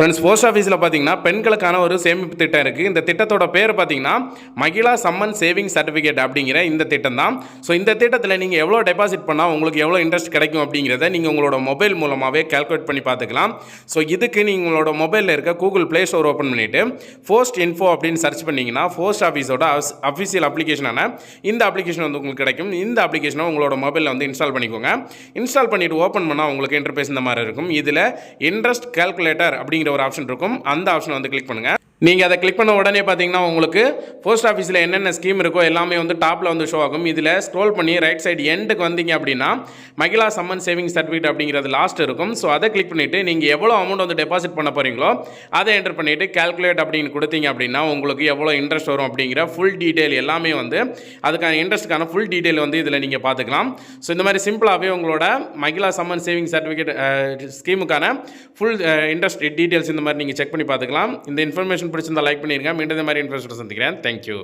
Friends post ஆஃபீஸில் பார்த்தீங்கன்னா பெண்களுக்கான ஒரு சேமிப்பு திட்டம் இருக்குது இந்த திட்டத்தோட பேர் பார்த்தீங்கன்னா மகிழா சம்மன் சேவிங் சர்டிஃபிகேட் அப்படிங்கிற இந்த திட்டம் தான். ஸோ இந்த திட்டத்தில் நீங்கள் எவ்வளோ டெபாசிட் பண்ணால் உங்களுக்கு எவ்வளோ இன்ட்ரெஸ்ட் கிடைக்கும் அப்படிங்கிறத நீங்கள் உங்களோட மொபைல் மூலமாகவே கால்குலேட் பண்ணி பார்த்துக்கலாம் ஸோ இதுக்கு நீங்கள் உங்களோட மொபைலில் இருக்க கூகுள் ப்ளே ஸ்டோர் ஓப்பன் பண்ணிவிட்டு போஸ்ட் இன்ஃபோ அப்படின்னு சர்ச் பண்ணிங்கன்னா போஸ்ட் ஆஃபீஸோட அஃபிஷியல் அப்ளிகேஷனான இந்த அப்ளிகேஷன் வந்து உங்களுக்கு கிடைக்கும். இந்த அப்ளிகேஷனை உங்களோட மொபைலில் வந்து இன்ஸ்டால் பண்ணிக்கோங்க. இன்ஸ்டால் பண்ணிவிட்டு ஓப்பன் பண்ணால் உங்களுக்கு இன்டர்பேஸ் இந்த மாதிரி இருக்கும். இதில் இன்ட்ரெஸ்ட் கால்குலேட்டர் அப்படிங்கிற ஒரு ஆப்ஷன் இருக்கும். அந்த ஆப்ஷனை வந்து கிளிக் பண்ணுங்கள் நீங்கள் அதை கிளிக் பண்ண உடனே பார்த்தீங்கன்னா உங்களுக்கு போஸ்ட் ஆஃபீஸில் என்னென்ன ஸ்கீம் இருக்கோ எல்லாமே வந்து டாப்பில் வந்து ஷோ ஆகும். இதில் ஸ்க்ரோல் பண்ணி ரைட் சைடு எண்டுக்கு வந்தீங்க அப்படின்னா மகிழா சம்மன் சேவிங் சர்டிஃபிகேட் அப்படிங்கிறது லாஸ்ட் இருக்கும். ஸோ அதை கிளிக் பண்ணிவிட்டு நீங்கள் எவ்வளோ அமௌண்ட் வந்து டெபாசிட் பண்ண போகிறீங்களோ அதை என்டர் பண்ணிவிட்டு கேல்குலேட் அப்படின்னு கொடுத்தீங்க அப்படின்னா உங்களுக்கு எவ்வளோ இன்ட்ரெஸ்ட் வரும் அப்படிங்கிற ஃபுல் டீட்டெயில் எல்லாமே வந்து அதுக்கான இன்ட்ரெஸ்ட்டுக்கான ஃபுல் டீட்டெயில் வந்து இதில் நீங்கள் பார்த்துக்கலாம் ஸோ இந்த மாதிரி சிம்பிளாகவே உங்களோட மகிழா சம்மன் சேவிங் சர்டிஃபிகேட் ஸ்கீமுக்கான ஃபுல் இன்ட்ரெஸ்ட் டீட்டெயில்ஸ் இந்த மாதிரி நீங்கள் செக் பண்ணி பார்த்துக்கலாம் இந்த இன்ஃபர்மேஷன் பிடிச்சிருந்தால் லைக் பண்ணிடுங்க மீண்டும் இந்த மாதிரி இன்ஃபர்மேஷன் சந்திக்கிறேன். தேங்க்யூ